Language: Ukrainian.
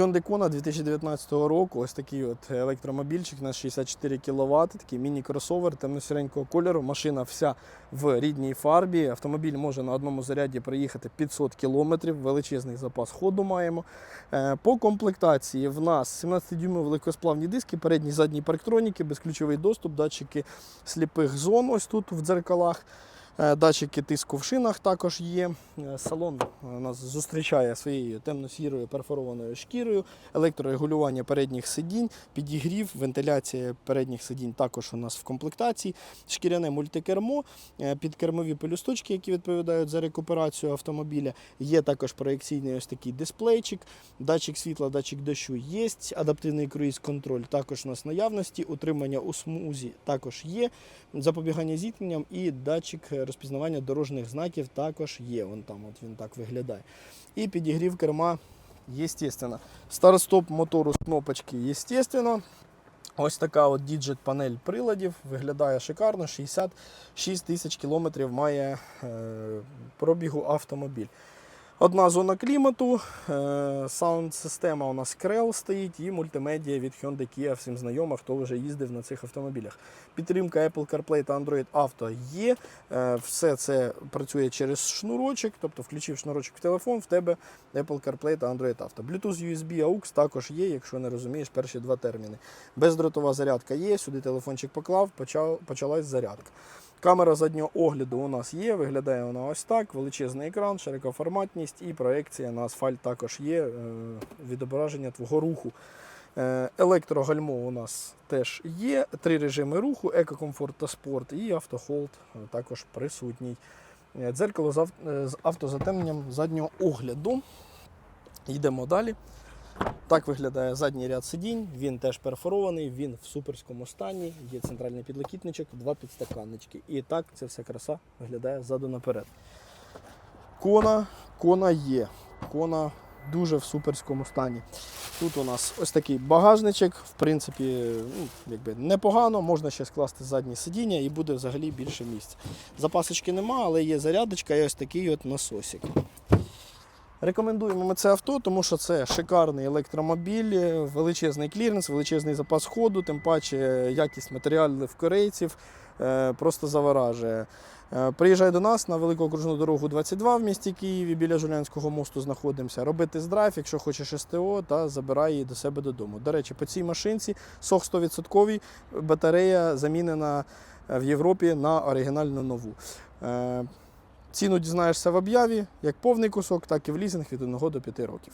Hyundai Kona 2019 року. Ось такий от електромобільчик на 64 кВт, такий міні-кросовер темно-сіренького кольору. Машина вся в рідній фарбі. Автомобіль може на одному заряді проїхати 500 км, величезний запас ходу маємо. Е, По комплектації в нас 17-дюймові великосплавні диски, передні задні парктроніки, безключовий доступ, датчики сліпих зон ось тут в дзеркалах. Е, Датчики тиску в шинах також є. Е, Салон е, нас зустрічає своєю темно-сірою перфорованою шкірою, електрорегулювання передніх сидінь, підігрів, вентиляція передніх сидінь також у нас в комплектації, шкіряне мультикермо, підкермові пелюсточки, які відповідають за рекуперацію автомобіля. Є також проекційний ось такий дисплейчик, датчик світла, датчик дощу є, адаптивний круїз-контроль також у нас наявності, утримання у смузі також є, запобігання зіткненням і датчик розпізнавання дорожніх знаків також є. Вон там от він так виглядає. І підігрів керма, естественно. Старт-стоп мотору з кнопочки, естественно. Ось така от діджит панель приладів. Виглядає шикарно. 66 тисяч кілометрів має е, пробігу автомобіль. Одна зона клімату, е, саунд-система у нас Krell стоїть і мультимедіа від Hyundai Kia, всім знайома, хто вже їздив на цих автомобілях. Підтримка Apple CarPlay та Android Auto є. Е, Все це працює через шнурочок, тобто включив шнурочок в телефон, в тебе Apple CarPlay та Android Auto. Bluetooth USB AUX також є, якщо не розумієш перші два терміни. Бездротова зарядка є, сюди телефончик поклав, почав, почалась зарядка. Камера заднього огляду у нас є, виглядає вона ось так. Величезний екран, широкоформатність і проекція на асфальт також є. е, Відображення твого руху. Е, Електрогальмо у нас теж є. Три режими руху, екокомфорт та спорт, і автохолд е, також присутній. Дзеркало з автозатемненням заднього огляду. Йдемо далі. Так виглядає задній ряд сидінь. Він теж перфорований, він в суперському стані. Є центральний підлокітничок, два підстаканнички. І так ця вся краса виглядає ззаду наперед. Кона, кона є. Кона дуже в суперському стані. Тут у нас ось такий багажничок, в принципі, ну, якби непогано, можна ще скласти заднє сидіння і буде взагалі більше місця. Запасочки нема, але є зарядочка і ось такий от насосик. Рекомендуємо ми це авто, тому що це шикарний електромобіль, величезний кліренс, величезний запас ходу, тим паче якість матеріалів корейців е, просто заворажує. Е, Приїжджай до нас на велику окружну дорогу 22 в місті Києві, біля Жулянського мосту знаходимося. Роби тест-драйв, якщо хочеш СТО, та забирай її до себе додому. До речі, по цій машинці сох 100%, батарея замінена е, в Європі на оригінальну нову. Ціну дізнаєшся в об'яві, як повний кусок, так і в лізинг від 1 до 5 років.